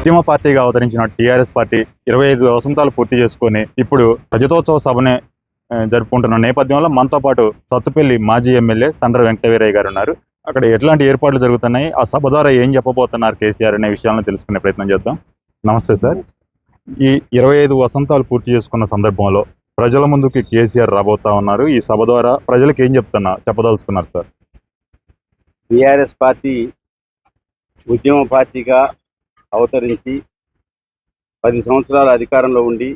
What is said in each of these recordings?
ఉద్యమ పార్టీగా అవతరించిన టీఆర్ఎస్ పార్టీ ఇరవై ఐదు వసంతాలు పూర్తి చేసుకొని ఇప్పుడు రజతోత్సవ సభనే జరుపుకుంటున్న నేపథ్యంలో మనతో పాటు సత్తుపల్లి మాజీ ఎమ్మెల్యే సండ్ర వెంకటవీరయ్య గారు ఉన్నారు. అక్కడ ఎట్లాంటి ఏర్పాట్లు జరుగుతున్నాయి? ఆ సభ ద్వారా ఏం చెప్పబోతున్నారు కేసీఆర్ అనే విషయాలను తెలుసుకునే ప్రయత్నం చేద్దాం. నమస్తే సార్. ఈ ఇరవై ఐదు వసంతాలు పూర్తి చేసుకున్న సందర్భంలో ప్రజల ముందుకి కేసీఆర్ రాబోతా ఉన్నారు. ఈ సభ ద్వారా ప్రజలకు ఏం చెప్తున్నా చెప్పదలుచుకున్నారు సార్? టిఆర్ఎస్ పార్టీ ఉద్యమ పార్టీగా అవతరించి పది సంవత్సరాల అధికారంలో ఉండి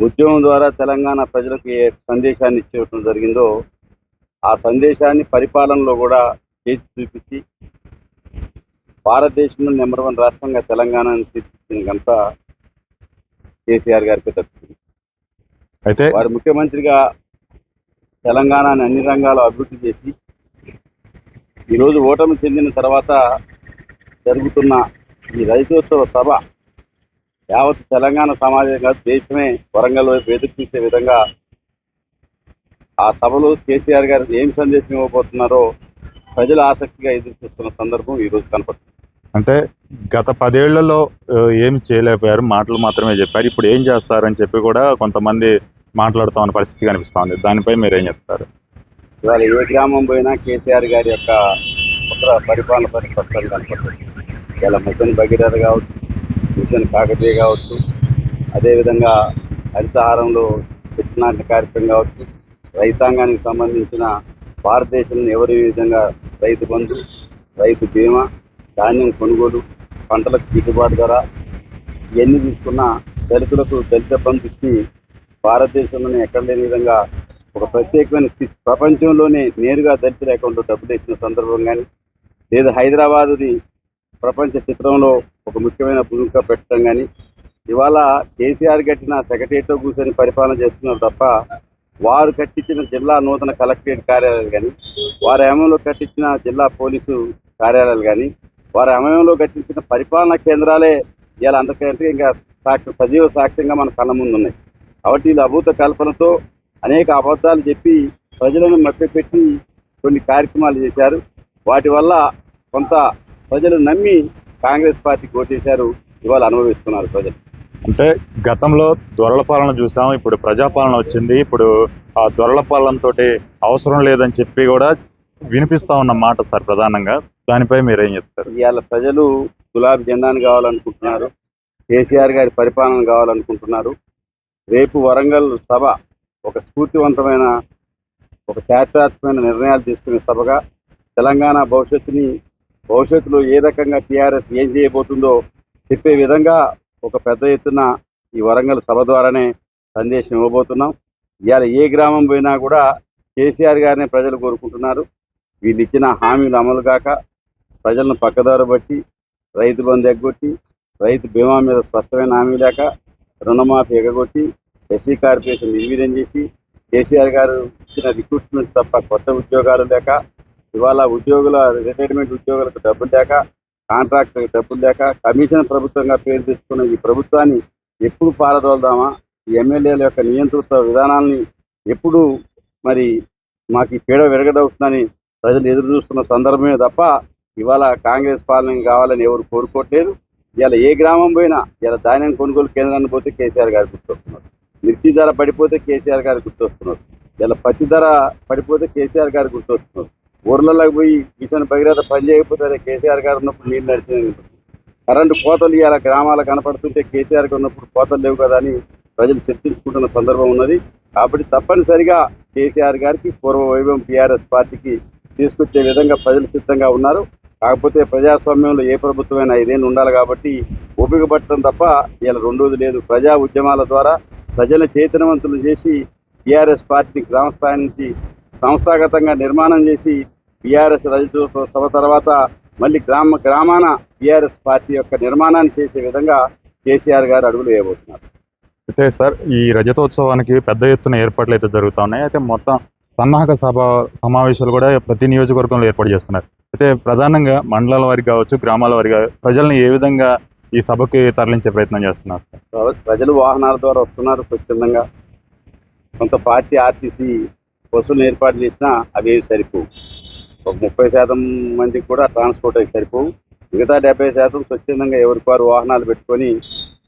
ఉద్యమం ద్వారా తెలంగాణ ప్రజలకు ఏ సందేశాన్ని ఇచ్చేయటం జరిగిందో ఆ సందేశాన్ని పరిపాలనలో కూడా చేసి చూపించి భారతదేశంలో నెంబర్ వన్ రాష్ట్రంగా తెలంగాణను తీర్చిదిద్దిన ఘనత కేసీఆర్ గారికి దక్కుతుంది అయితే వారు ముఖ్యమంత్రిగా తెలంగాణని అన్ని రంగాలు అభివృద్ధి చేసి ఈరోజు ఓటమి చెందిన తర్వాత జరుగుతున్న ఈ రైతోత్సవ సభ యావత్ తెలంగాణ సమాజం కాదు దేశమే వరంగల్ వైపు ఎదురు చూసే విధంగా ఆ సభలో కేసీఆర్ గారు ఏం సందేశం ఇవ్వబోతున్నారో ప్రజలు ఆసక్తిగా ఎదురు చూస్తున్న సందర్భం ఈరోజు కనపడుతుంది. అంటే గత పదేళ్ళలో ఏం చేయలేకపోయారు మాటలు మాత్రమే చెప్పారు. ఇప్పుడు ఏం చేస్తారని చెప్పి కూడా కొంతమంది మాట్లాడుతూ ఉన్న పరిస్థితి కనిపిస్తోంది. దానిపై మీరు ఏం చెప్తారు? ఇవాళ ఏ గ్రామం పోయినా కేసీఆర్ గారి యొక్క పరిపాలన పరి స్పష్టంగా కనపడుతుంది. ఇలా మిషన్ భగీరథ కావచ్చు మిషన్ కాకతీయ కావచ్చు అదేవిధంగా హరితహారంలో చెట్టు నాటిన కార్యక్రమం కావచ్చు రైతాంగానికి సంబంధించిన భారతదేశంలో ఎవరి విధంగా రైతు బంధు రైతు బీమా ధాన్యం కొనుగోలు పంటలకు గిట్టుబాటు ధర ఇవన్నీ తీసుకున్న దళితులకు దళిత బంధు ఇచ్చి భారతదేశంలోనే ఎక్కడ లేని విధంగా ఒక ప్రత్యేకమైన స్థితి. ప్రపంచంలోనే నేరుగా దళితుల అకౌంట్లో డబ్బులు వేసిన సందర్భం కానీ లేదా హైదరాబాదుని ప్రపంచ చిత్రంలో ఒక ముఖ్యమైన భూమిక పెట్టడం కానీ ఇవాళ కేసీఆర్ కట్టిన సెక్రటరీతో కూర్చొని పరిపాలన చేస్తున్నారు తప్ప వారు కట్టించిన జిల్లా నూతన కలెక్టరేట్ కార్యాలయాలు కానీ వారి హయాంలో కట్టించిన జిల్లా పోలీసు కార్యాలయాలు కానీ వారి హయాంలో కట్టించిన పరిపాలనా కేంద్రాలే ఇవాళ అంతకంటే ఇంకా సాక్ష్యం సజీవ సాక్ష్యంగా మన కళ్ళ ముందు ఉన్నాయి కాబట్టి వీళ్ళు అభూత కల్పనతో అనేక అబద్ధాలు చెప్పి ప్రజలను మభ్యపెట్టి కొన్ని కార్యక్రమాలు చేశారు. వాటి వల్ల కొంత ప్రజలు నమ్మి కాంగ్రెస్ పార్టీకి ఓటేశారు ఇవాళ అనుభవిస్తున్నారు ప్రజలు. అంటే గతంలో దొరల పాలన చూసాం ఇప్పుడు ప్రజాపాలన వచ్చింది ఇప్పుడు ఆ దొరల పాలనతో అవసరం లేదని చెప్పి కూడా వినిపిస్తా ఉన్న మాట సార్ ప్రధానంగా. దానిపై మీరు ఏం చెప్తారు? ఇవాళ ప్రజలు గులాబీ జెండాను కావాలనుకుంటున్నారు కేసీఆర్ గారి పరిపాలన కావాలనుకుంటున్నారు. రేపు వరంగల్ సభ ఒక స్ఫూర్తివంతమైన ఒక చారిత్రాత్మకమైన నిర్ణయాలు తీసుకునే సభగా తెలంగాణ భవిష్యత్తుని భవిష్యత్తులో ఏ రకంగా టీఆర్ఎస్ ఏం చేయబోతుందో చెప్పే విధంగా ఒక పెద్ద ఎత్తున ఈ వరంగల్ సభ ద్వారానే సందేశం ఇవ్వబోతున్నాం. ఇవాళ ఏ గ్రామం పోయినా కూడా కేసీఆర్ గారిని ప్రజలు కోరుకుంటున్నారు. వీళ్ళు ఇచ్చిన హామీలు అమలు కాక ప్రజలను పక్కదారు బట్టి రైతు బంధు ఎగ్గొట్టి రైతు బీమా మీద స్పష్టమైన హామీ లేక రుణమాఫీ ఎగగొట్టి ఎస్సీ కార్పొరేషన్ నిర్వీర్యం చేసి కేసీఆర్ గారు ఇచ్చిన రిక్రూట్మెంట్ తప్ప కొత్త ఉద్యోగాలు లేక ఇవాళ ఉద్యోగుల రిటైర్మెంట్ ఉద్యోగులకు డబ్బులు లేక కాంట్రాక్టర్కి డబ్బులు లేక కమిషన్ ప్రభుత్వంగా పేరు తెచ్చుకున్న ఈ ప్రభుత్వాన్ని ఎప్పుడు పారదోల్దామా? ఈ ఎమ్మెల్యేల యొక్క నియంతృత్వ విధానాల్ని ఎప్పుడు మరి మాకు ఈ పీడ విరగడవుతుందని ప్రజలు ఎదురు చూస్తున్న సందర్భమే తప్ప ఇవాళ కాంగ్రెస్ పాలన కావాలని ఎవరు కోరుకోవట్లేదు. ఇలా ఏ గ్రామం పోయినా ఇలా ధాన్యం కొనుగోలు కేంద్రాన్ని పోతే కేసీఆర్ గారు గుర్తొస్తున్నారు. మిర్చి ధర పడిపోతే కేసీఆర్ గారు గుర్తొస్తున్నారు. ఇలా పచ్చి ధర పడిపోతే కేసీఆర్ గారు గుర్తొస్తున్నారు. ఊర్లలోకి పోయి మిషన్ భగీరథ పని చేయకపోతే కేసీఆర్ గారు ఉన్నప్పుడు నీళ్ళు నడిచిన కరెంటు కోతలు ఇవాళ గ్రామాలు కనపడుతుంటే కేసీఆర్ గారు ఉన్నప్పుడు కోతలు లేవు కదా అని ప్రజలు చర్చించుకుంటున్న సందర్భం ఉన్నది. కాబట్టి తప్పనిసరిగా కేసీఆర్ గారికి పూర్వ వైభవం టీఆర్ఎస్ పార్టీకి తీసుకొచ్చే విధంగా ప్రజలు సిద్ధంగా ఉన్నారు. కాకపోతే ప్రజాస్వామ్యంలో ఏ ప్రభుత్వమైనా ఐదేళ్ళు ఉండాలి కాబట్టి ఉపయోగపడటం తప్ప ఇలా రెండోది లేదు. ప్రజా ఉద్యమాల ద్వారా ప్రజలను చైతన్యవంతులు చేసి టీఆర్ఎస్ పార్టీని గ్రామ స్థాయి నుంచి సంస్థాగతంగా నిర్మాణం చేసి టీఆర్ఎస్ రజతోత్సవ సభ తర్వాత మళ్ళీ గ్రామ గ్రామాన టీఆర్ఎస్ పార్టీ యొక్క నిర్మాణాన్ని చేసే విధంగా కేసీఆర్ గారు అడుగులు వేయబోతున్నారు. అయితే సార్ ఈ రజతోత్సవానికి పెద్ద ఎత్తున ఏర్పాట్లు అయితే జరుగుతా ఉన్నాయి అయితే మొత్తం సన్నాహక సభ సమావేశాలు కూడా ప్రతి నియోజకవర్గంలో ఏర్పాటు చేస్తున్నారు. అయితే ప్రధానంగా మండలాల వారికి కావచ్చు గ్రామాల వారికి ప్రజల్ని ఏ విధంగా ఈ సభకి తరలించే ప్రయత్నం చేస్తున్నారు సార్? ప్ర- ప్రజలు వాహనాల ద్వారా వస్తున్నారు స్వచ్ఛందంగా. కొంత పార్టీ ఆర్టీసీ బస్సులు ఏర్పాటు చేసినా అవి సరిపోవు. ఒక ముప్పై శాతం మందికి కూడా ట్రాన్స్పోర్ట్ అవి సరిపోవు. మిగతా డెబ్బై శాతం స్వచ్ఛందంగా ఎవరికి వారు వాహనాలు పెట్టుకొని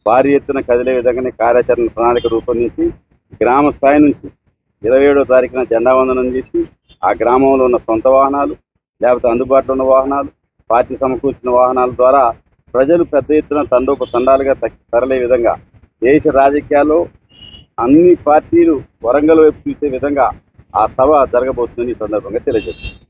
భారీ ఎత్తున కదిలే విధంగానే కార్యాచరణ ప్రణాళిక రూపొందించి గ్రామ స్థాయి నుంచి ఇరవై ఏడో తారీఖున జెండా వందనం చేసి ఆ గ్రామంలో ఉన్న సొంత వాహనాలు లేకపోతే అందుబాటులో ఉన్న వాహనాలు పార్టీ సమకూర్చిన వాహనాల ద్వారా ప్రజలు పెద్ద ఎత్తున తండోపు తండాలుగా తరలే విధంగా దేశ రాజకీయాల్లో అన్ని పార్టీలు వరంగల్ వైపు చూసే విధంగా ఆ సభ జరగబోతుందని ఈ సందర్భంగా తెలియజేస్తుంది